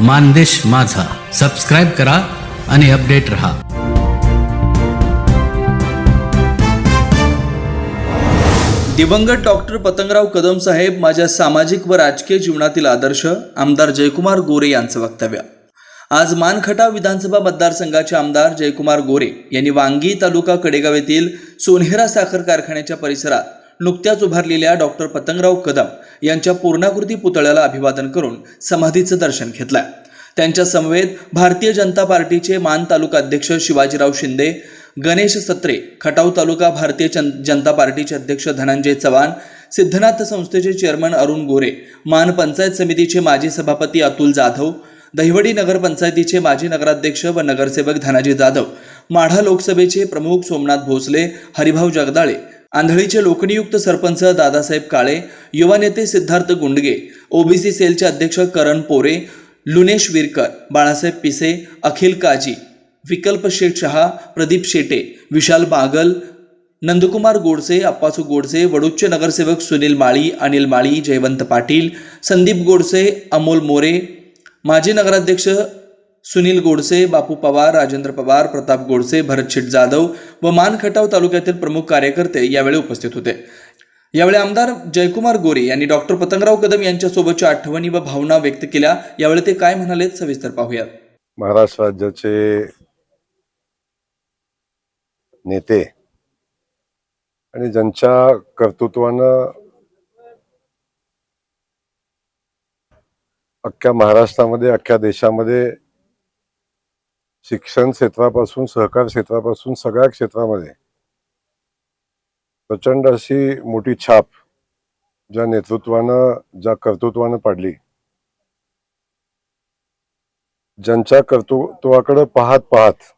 मानदेश माझा. सबस्क्राईब करा आणि अपडेट रहा. दिवंगत डॉक्टर पतंगराव कदम साहेब माझ्या सामाजिक व राजकीय जीवनातील आदर्श आमदार जयकुमार गोरे यांचं वक्तव्य. आज मानखटा विधानसभा मतदारसंघाचे आमदार जयकुमार गोरे यांनी वांगी तालुका कडेगाव येथील सोनेरा साखर कारखान्याच्या परिसरात नुकत्याच उभारलेल्या डॉक्टर पतंगराव कदम यांच्या पूर्णाकृती पुतळ्याला अभिवादन करून समाधीचं दर्शन घेतलं त्यांच्या समवेत भारतीय जनता पार्टीचे मान तालुका अध्यक्ष शिवाजीराव शिंदे गणेश सत्रे खटाव तालुका भारतीय जन- जनता पार्टीचे अध्यक्ष धनंजय चव्हाण सिद्धनाथ संस्थेचे चेअरमन अरुण गोरे मान पंचायत समितीचे माजी सभापती अतुल जाधव दहिवडी नगरपंचायतीचे माजी नगराध्यक्ष व नगरसेवक धनाजी जाधव माढा लोकसभेचे प्रमुख सोमनाथ भोसले हरिभाऊ जगदाळे आंधळीचे लोकनियुक्त सरपंच दादासाहेब काळे युवा नेते सिद्धार्थ गुंडगे ओबीसी सेलचे अध्यक्ष करण पोरे लुनेश विरकर बाळासाहेब पिसे अखिल काजी विकल्प शेठ शहा प्रदीप शेटे विशाल बागल नंदकुमार गोडसे अप्पासू गोडसे वडुच्च नगरसेवक सुनील माळी अनिल माळी जयवंत पाटील संदीप गोडसे अमोल मोरे माजी नगराध्यक्ष सुनील गोडसे बापू पवार राजेंद्र पवार प्रताप गोडसे भरत शेठ जाधव व मानखटाव तालुक्यातील प्रमुख कार्यकर्ते यावेळी उपस्थित होते. यावेळी आमदार जयकुमार गोरे यांनी डॉक्टर पतंगराव कदम यांच्यासोबतच्या आठवणी व भावना व्यक्त केल्या. यावेळी ते काय म्हणाले सविस्तर पाहूयात. महाराष्ट्र राज्याचे नेते आणि ज्यांच्या कर्तृत्वानं अख्ख्या महाराष्ट्रामध्ये अख्ख्या देशामध्ये शिक्षण क्षेत्रापासून सहकार क्षेत्रापासून सगळ्या क्षेत्रामध्ये प्रचंड अशी मोठी छाप ज्या नेतृत्वानं ज्या कर्तृत्वानं पाडली. ज्यांच्या कर्तृत्वाकडे पाहत पाहत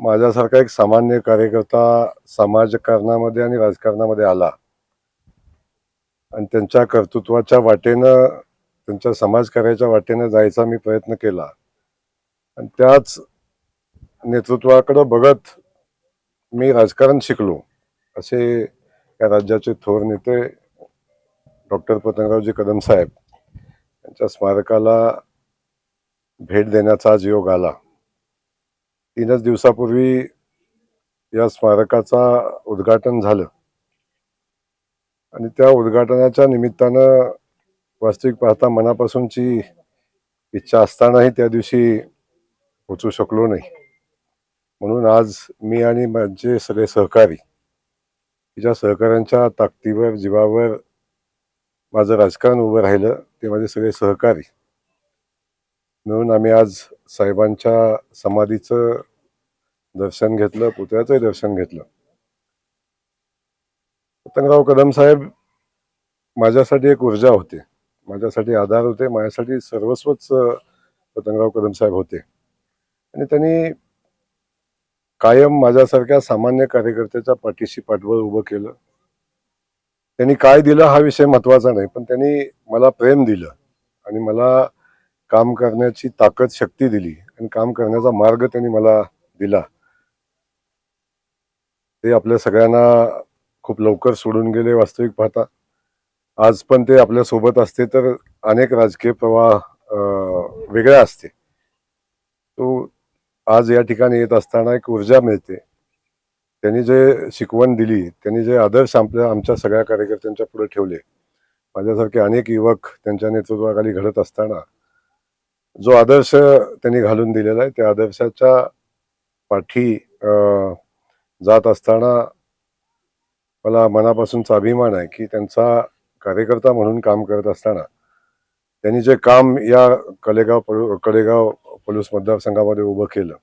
माझ्यासारखा एक सामान्य कार्यकर्ता समाजकारणामध्ये आणि राजकारणामध्ये आला. आणि त्यांच्या कर्तृत्वाच्या वाटेनं त्यांच्या समाजकार्याच्या वाटेनं जायचा मी प्रयत्न केला. आणि त्याच नेतृत्वाकडं बघत मी राजकारण शिकलो. असे या राज्याचे थोर नेते डॉक्टर पतंगरावजी कदम साहेब यांच्या स्मारकाला भेट देण्याचा आज योग आला. तीनच दिवसापूर्वी या स्मारकाचा उद्घाटन झालं. आणि त्या उद्घाटनाच्या निमित्तानं वास्तविक पाहता मनापासूनची इच्छा असतानाही त्या दिवशी पोचू शकलो नाही. म्हणून आज मी आणि माझे सगळे सहकारी ज्या सहकाऱ्यांच्या ताकदीवर जीवावर माझं राजकारण उभं राहिलं ते माझे सगळे सहकारी. म्हणून आम्ही आज साहेबांच्या समाधीचं दर्शन घेतलं पुतळ्याचंही दर्शन घेतलं. पतंगराव कदम साहेब माझ्यासाठी एक ऊर्जा होते. माझ्यासाठी आधार होते. माझ्यासाठी सर्वस्वच पतंगराव कदम साहेब होते. आणि त्यांनी कायम माझ्यासारख्या सामान्य कार्यकर्त्याच्या पाठीशी पाठबळ उभं केलं. त्यांनी काय दिलं हा विषय महत्त्वाचा नाही पण त्यांनी मला प्रेम दिलं आणि मला काम करण्याची ताकद शक्ती दिली आणि काम करण्याचा मार्ग त्यांनी मला दिला. ते आपल्या सगळ्यांना खूप लवकर सोडून गेले वास्तविक पाहता. आज पण ते आपल्यासोबत असते तर अनेक राजकीय प्रवाह वेगळा असते. तो आज या ठिकाणी येत असताना एक ऊर्जा मिळते. त्यांनी जे शिकवण दिली त्यांनी जे आदर्श आपल्या आमच्या सगळ्या कार्यकर्त्यांच्या पुढे ठेवले माझ्यासारखे अनेक युवक त्यांच्या नेतृत्वाखाली घडत असताना जो आदर्श त्यांनी घालून दिलेला आहे त्या आदर्शाच्या पाठी जात असताना मला मनापासूनचा अभिमान आहे की त्यांचा कार्यकर्ता म्हणून काम करत असताना त्यांनी जे काम या कलेगाव पलु कडेगाव पोलीस मतदारसंघामध्ये उभं केलं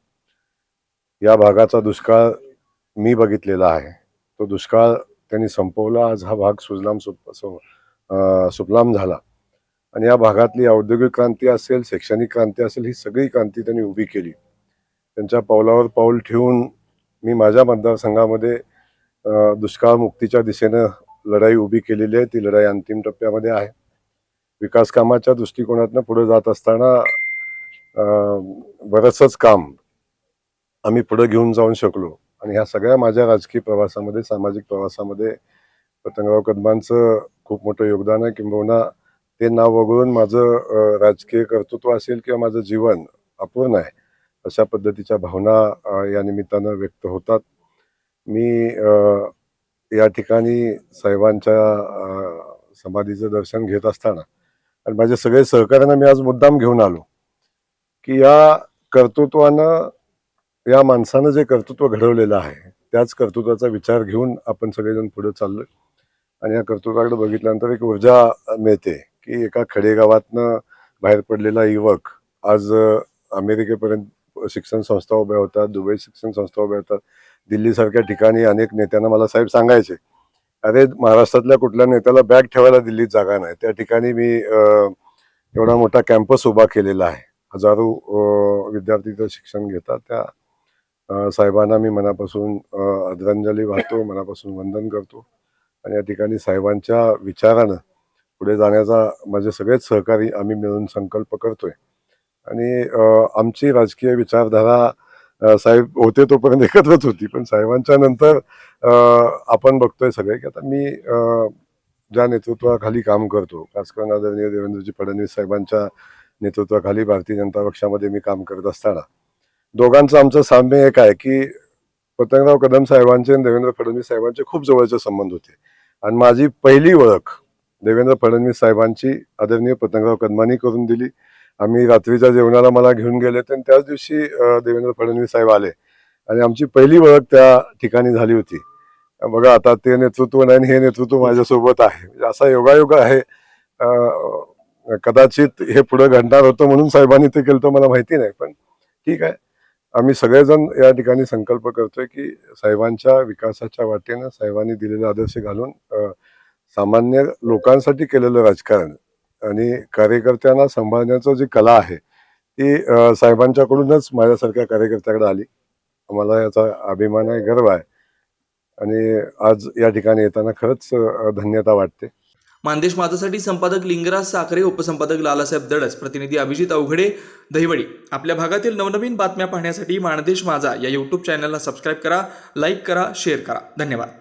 या भागाचा दुष्काळ मी बघितलेला आहे. तो दुष्काळ त्यांनी संपवला. आज हा भाग सुजलाम सुप सु- सुपलाम सुफलाम झाला. आणि या भागातली औद्योगिक क्रांती असेल शैक्षणिक क्रांती असेल ही सगळी क्रांती त्यांनी उभी केली. त्यांच्या पावलावर पाऊल ठेवून मी माझ्या मतदारसंघामध्ये दुष्काळमुक्तीच्या दिशेनं लढाई उभी केलेली आहे. ती लढाई अंतिम टप्प्यामध्ये आहे. विकास कामाच्या दृष्टिकोनातनं पुढे जात असताना अं, काम आम्ही पुढे घेऊन जाऊन शकलो. आणि ह्या सगळ्या माझ्या राजकीय प्रवासामध्ये सामाजिक प्रवासामध्ये पतंगराव कदमांचं खूप मोठं योगदान आहे. किंबहुना ते नाव वगळून माझं राजकीय कर्तृत्व असेल किंवा माझं जीवन अपूर्ण आहे अशा पद्धतीच्या भावना या निमित्तानं व्यक्त होतात. मी या ठिकाणी साहेबांच्या समाधीचं दर्शन घेत असताना आणि माझ्या सगळे सहकाऱ्यांना मी आज मुद्दाम घेऊन आलो की या कर्तृत्वानं या माणसानं जे कर्तृत्व घडवलेलं आहे त्याच कर्तृत्वाचा विचार घेऊन आपण सगळेजण पुढे चाललो आणि या कर्तृत्वाकडे बघितल्यानंतर एक ऊर्जा मिळते की एका खेडेगावातनं बाहेर पडलेला युवक आज अमेरिकेपर्यंत शिक्षण संस्था उभ्या होतात दुबई शिक्षण संस्था उभ्या होतात. दिल्लीसारख्या ठिकाणी अनेक नेत्यांना मला साहेब सांगायचे अरे महाराष्ट्रातल्या कुठल्या नेत्याला बॅग ठेवायला दिल्लीत जागा नाही. त्या ठिकाणी मी एवढा मोठा कॅम्पस उभा केलेला आहे. हजारो विद्यार्थी तर शिक्षण घेतात. त्या साहेबांना मी मनापासून आदरांजली वाहतो मनापासून वंदन करतो. आणि या ठिकाणी साहेबांच्या विचारानं पुढे जाण्याचा माझे सगळेच सहकारी आम्ही मिळून संकल्प करतोय. आणि आमची राजकीय विचारधारा साहेब होते तोपर्यंत एकत्रच होती. पण साहेबांच्या नंतर आपण बघतोय सगळे की आता मी ज्या नेतृत्वाखाली काम करतो खास करून आदरणीय देवेंद्रजी फडणवीस साहेबांच्या नेतृत्वाखाली भारतीय जनता पक्षामध्ये मी काम करत असताना दोघांचं आमचं साम्य एक आहे की पतंगराव कदम साहेबांचे आणि देवेंद्र फडणवीस साहेबांचे खूप जवळचे संबंध होते. आणि माझी पहिली ओळख देवेंद्र फडणवीस साहेबांची आदरणीय पतंगराव कदमांनी करून दिली. आम्ही रात्रीच्या जेवणाला मला घेऊन गेले आणि त्याच दिवशी देवेंद्र फडणवीस साहेब आले. आणि आमची पहिली ओळख त्या ठिकाणी झाली होती. बघा आता ते नेतृत्व नाही आणि हे नेतृत्व माझ्यासोबत आहे. म्हणजे असा योगायोग आहे. कदाचित हे पुढे घडणार होतं म्हणून साहेबांनी ते केलं तर मला माहिती नाही. पण ठीक आहे. आम्ही सगळेजण या ठिकाणी संकल्प करतोय की साहेबांच्या विकासाच्या वाटेनं साहेबांनी दिलेले आदर्श घालून सामान्य लोकांसाठी केलेलं राजकारण आणि कार्यकर्त्यांना सांभाळण्याचं जी कला आहे ती साहेबांच्याकडूनच माझ्यासारख्या कार्यकर्त्याकडे आली. मला याचा अभिमान आहे गर्व आहे. आणि आज या ठिकाणी येताना खरंच धन्यता वाटते. मानदेश माझासाठी संपादक लिंगराज साखरे उपसंपादक लालासाहेब दडस प्रतिनिधी अभिजित अवघडे दहिवडी. आपल्या भागातील नवनवीन बातम्या पाहण्यासाठी मानदेश माझा या यूट्यूब चॅनलला सबस्क्राईब करा लाईक करा शेअर करा. धन्यवाद.